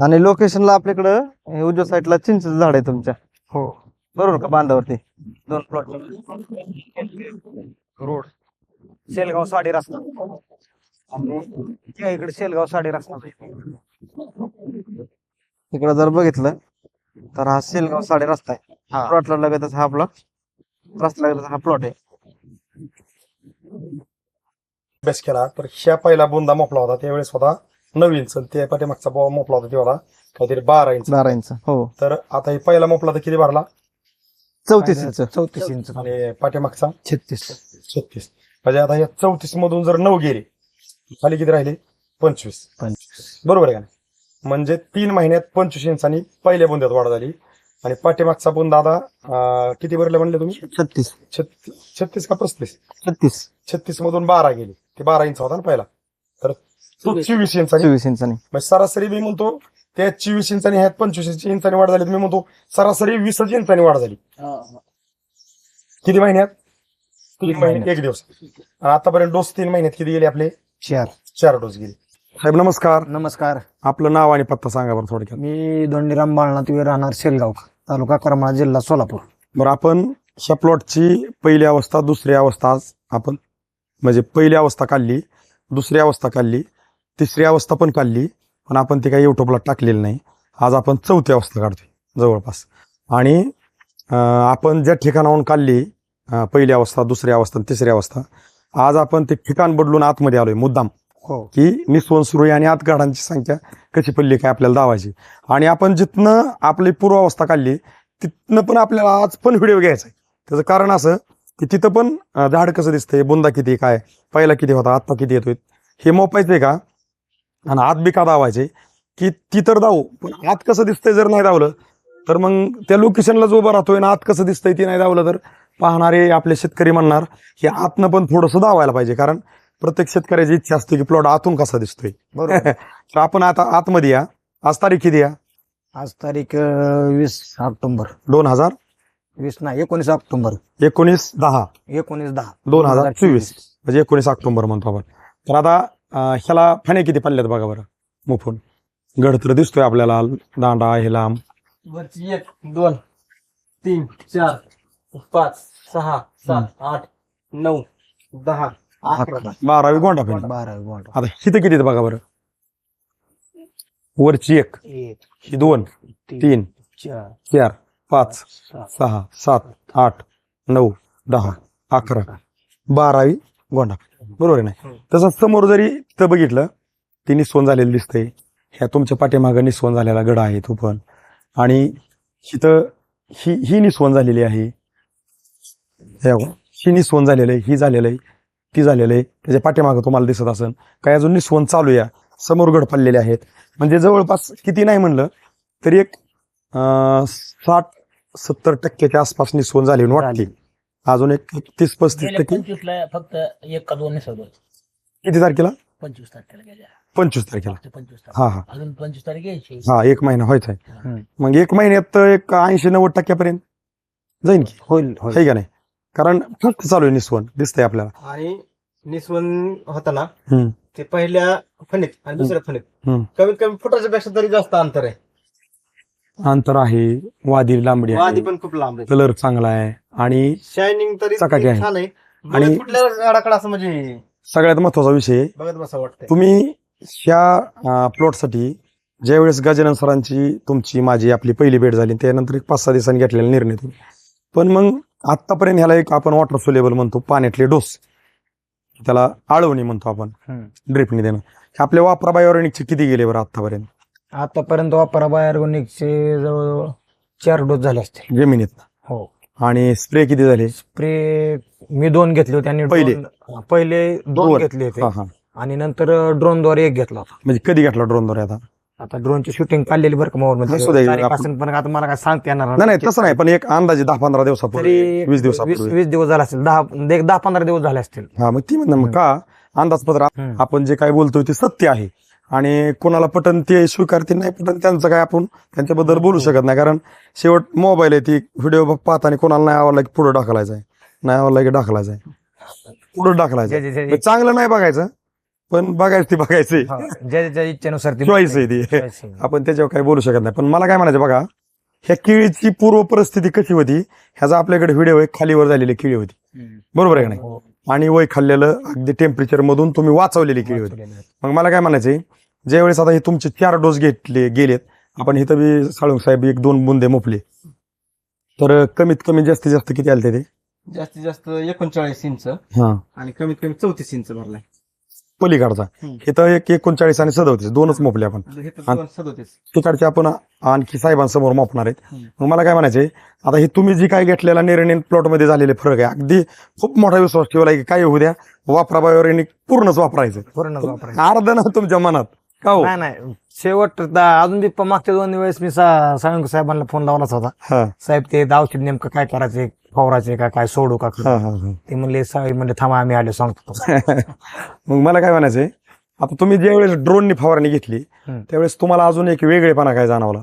आणि लोकेशनला आपल्याकडं हे उजव्या साईडला चिंचेचं झाड आहे तुमच्या. हो. बरोबर का बांधावरती? दोन प्लॉट रोड. शेलगाव साडे रस्ता. त्या इकडे शेलगाव साडे रस्ता. इकडं जर बघितलं तर हा सेलगाव साडे रस्ता आहे. हा. प्लॉटला लगतच हा प्लॉट रस्ता लगतच हा प्लॉट आहे. अभ्यास केला तर ह्या पहिला बुंदा मोपला होता त्यावेळेस होता नऊ इंच त्या पाठीमागचा बॉ मोपला होता तेवढा. काहीतरी बारा इंच. बारा इंच हो. तर आता हे पहिला मोपला तर किती भरला? चौतीस इंच. चौतीस इंच. आणि पाठीमागचा? छत्तीस. छत्तीस. म्हणजे आता या चौतीस मधून जर नऊ गेले खाली किती राहिले? पंचवीस. पंचवीस. बरोबर आहे का नाही? म्हणजे तीन महिन्यात पंचवीस इंचांनी पहिल्या बुंद्यात वाढ झाली. आणि पाठीमागचा बुंदा आता अं, किती भरले म्हणले तुम्ही? छत्तीस. छत्तीस. छत्तीस का पस्तीस? छत्तीस. छत्तीस मधून बारा गेले. ते बारा इंच होता ना पहिला. तो चोवीस. इंचांनी चोवीस इंचानी म्हणजे सरासरी मी म्हणतो त्या चोवीस इंचांनी ह्यात पंचवीस इंचांनी वाढ झाली. मी म्हणतो सरासरी वीसच इंचांनी वाढ झाली. किती महिन्यात? तीन महिने एक दिवस. आणि आतापर्यंत डोस तीन महिन्यात किती गेले आपले? चार. चार डोस गेले. साहेब नमस्कार. नमस्कार. आपलं नाव आणि पत्ता सांगा बरं थोडक्यात. मी दोंडीराम बाळनाथ वीर राहणार शेलगाव तालुका करमाळा जिल्हा सोलापूर. बरं आपण ह्या प्लॉटची पहिली अवस्था दुसरी अवस्था आज आपण म्हणजे पहिली अवस्था काढली दुसरी अवस्था काढली. तिसरी अवस्था पण काढली पण आपण ती काही युट्यूबला टाकलेली नाही. आज आपण चौथी अवस्था काढतोय जवळपास. आणि आपण ज्या ठिकाणाहून काढली पहिली अवस्था दुसरी अवस्था आणि तिसरी अवस्था आज आपण ते ठिकाण बदलून आतमध्ये आलोय मुद्दाम. हो. की निस्वन सुरू आहे आणि आतगाडांची संख्या कशी पडली काय आपल्याला दावायची आणि आपण जिथनं आपली पूर्वावस्था काढली तिथनं पण आपल्याला आज पण व्हिडिओ घ्यायचा आहे. त्याचं कारण असं की तिथं पण झाड कसं दिसतंय बुंदा किती काय पहिला किती होता आत्ता किती येतोय हे मोपायचंय का? आणि आत बी का दावायचे? की ती तर दावू पण आत कसं दिसतंय जर नाही दावलं तर मग त्या लोकेशनला जो उभा राहतोय ना आत कसं दिसतंय ती नाही दावलं तर? पाहणारे आपले शेतकरी म्हणणार की आतनं पण थोडंसं दावायला पाहिजे कारण प्रत्येक शेतकऱ्याची इच्छा असते की प्लॉट आतून कसा दिसतोय. बरोबर. तर आपण आता आतमध्ये या. आज तारीख किती या? आज तारीख वीस ऑक्टोबर. दोन हजार? वीस नाही एकोणीस ऑक्टोबर. एकोणीस दहा. एकोणीस दहा. दोन हजार चोवीस. म्हणजे एकोणीस ऑक्टोबर म्हणतो आपण. तर आता ह्याला फणे किती पडल्यात बघा बरं मुफून. गड तर दिसतोय आपल्याला दांडा हे लांब. वरची एक दोन तीन चार पाच सहा सात आठ नऊ दहा अकरा. बारावी गोंडा फेण बारा गोंड. आता हिथं किती आहेत बघा बरं? वरची एक एक ही दोन तीन चार चार पाच सहा सात आठ नऊ दहा अकरा. बारावी गोंडा. बरोबर आहे ना? तसं समोर जरी तिथं बघितलं ती निस्वन झालेलं दिसतंय. ह्या तुमच्या पाठीमागं निस्वन झालेला गड आहे तो पण. आणि इथं ही ही निस्वन झालेली आहे. हे ही निस्वन झालेलं आहे ही झालेलं आहे ती झालेलं आहे. त्याच्या पाठीमागं तुम्हाला दिसत असेल. काही अजून निस्वन चालू या. समोर गड पडलेले आहेत. म्हणजे जवळपास किती नाही म्हणलं तरी एक साठ सत्तर टक्क्याच्या आसपास निस्वन झाली वाटते. अजून एक तीस पस्तीस गेल्या टक्के. पंचवीसला फक्त एक का दोन किती तारखेला? पंचवीस तारखेला गेल्या. पंचवीस तारखेला. फक्त पंचवीस तारीख हा हा. अजून पंचवीस तारीख यायची. हा एक महिना व्हायचा आहे. मग एक महिन्यात तर एक ऐंशी नव्वद टक्क्यापर्यंत. जाईन की. होईल होईल. आहे का नाही? कारण फक्त चालू आहे निस्वन दिसतंय आपल्याला. आणि निस्वन होताना हम्म. ते पहिल्या फणीत आणि दुसऱ्या फणीत. हम्म. कमीत कमी फुटाच्या पेक्षा तरी जास्त अंतर आहे. अंतर आहे. वादी लांबडी आधी आहे पण खूप लांब आहे. कलर चांगला आहे. आणि शायनिंग तरी चकाकी आहे. छान आहे. आणि- आणि कुठल्या झाडाकडे असं म्हणजे सगळ्यात महत्त्वाचा विषय बघत बसा वाटतंय. तुम्ही ह्या प्लॉटसाठी ज्यावेळेस गजानन सरांची तुमची माझी आपली पहिली भेट झाली त्यानंतर एक पाच सहा दिवसांनी घेतलेला निर्णय तुम्ही. पण मग आतापर्यंत ह्याला एक आपण वॉटर सोलेबल म्हणतो पाण्यातले डोस त्याला आळवणी म्हणतो आपण. हम्म. ड्रिपनी देणं. हे आपल्या वापरा बायोरेनिकचे किती गेले बरं आतापर्यंत आतापर्यंत वापरा बायोर्गोनिकचे जवळ चार डोस झाले असतील. जमिनीत. हो. आणि स्प्रे किती झाले? स्प्रे मी दोन घेतले होते आणि पहिले? drone- पहिले दोन दोन. घेतले होते. हा हा. आणि नंतर ड्रोनद्वारे एक घेतला होता. म्हणजे कधी घेतला ड्रोनद्वारे आता? आता ड्रोनची शूटिंग काढलेली बरं का मोबाईल असू दे, आपण- पण आता मला काय सांगता येणार नाही. नाही तसं नाही पण एक अंदाजे दहा पंधरा दिवसापूर्वी वीस वीस दिवसापूर्वी. वीस दिवस झाले असतील. दहा एक दहा पंधरा दिवस झाले असतील. हा मग ती म्हणणं मग का? अंदाजपत्र हम्म. आपण जे काय बोलतोय ते सत्य आहे. आणि कोणाला पटन ते स्वीकारते नाही पटन त्यांचं काय आपण त्यांच्याबद्दल बोलू शकत नाही. कारण शेवट मोबाईल आहे ती व्हिडिओ पाहताना कोणाला नाही आवडला की पुढे ढकलायचा आहे. नाही आवडला की ढकलायचा आहे. पुढे ढकलायचं आहे. चांगलं नाही बघायचं पण बघायचं ते ज्याच्या इच्छेनुसार ती चॉईस आहे ती. choice आहे. आपण त्याच्यावर काही बोलू शकत नाही. पण मला काय म्हणायचं बघा ह्या केळीची पूर्व परिस्थिती कशी होती? ह्याचा आपल्याकडे व्हिडिओ आहे खालीवर झालेली केळी होती. बरोबर आहे का नाही? हो, आणि वय खाल्लेलं अगदी टेम्परेचर मधून तुम्ही वाचवलेली केळी होती. मग मला काय म्हणायचंय ज्यावेळेस आता हे तुमचे चार डोस घेतले गेलेत आपण इथं बी साळुंग साहेब एक दोन बुंदे मोपले तर कमीत कमी जास्तीत जास्त किती आले ते? जास्तीत जास्त एकोणचाळीस इंच हा. आणि कमीत कमी चौतीस इंच भरलाय. पलीकडचा. इथं एक एकोणचाळीस आणि सदोतीस दोनच मोपले आपण. आणि- सदोतीस. तिकडचे आपण आणखी साहेबांसमोर मापणार आहेत. हम्म. मग मला काय म्हणायचंय आता हे तुम्ही जी काय घेतलेला निर्णय प्लॉटमध्ये झालेले फरक आहे अगदी खूप मोठा विश्वास ठेवला की काय होऊ द्या वापराबावर पूर्णच वापरायचं. पूर्णच वापरायचं. अर्ध ना तुमच्या मनात. का हो? नाही नाही. शेवट दा- अजून बी प- मागच्या दोन वेळेस मी सा- साळुंके साहेबांना फोन लावलाच होता. हा. साहेब ते औषध नेमकं काय करायचे फवारायचे का काय सोडू का? हा हा हा. ते म्हणले साहेब म्हणले थांबा आम्ही आले सांगतो मग मला काय म्हणायचंय आता तुम्ही ज्यावेळेस ड्रोननी फवारणी घेतली हम्म. त्यावेळेस तुम्हाला अजून एक वेगळेपणा काय जाणवला?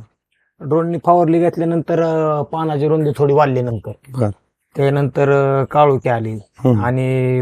ड्रोननी फवारली घेतल्यानंतर अं, पानाची रुंदी थोडी वाढली नंतर. बर. त्यानंतर अं, काळोखी आली. हम्म. आणि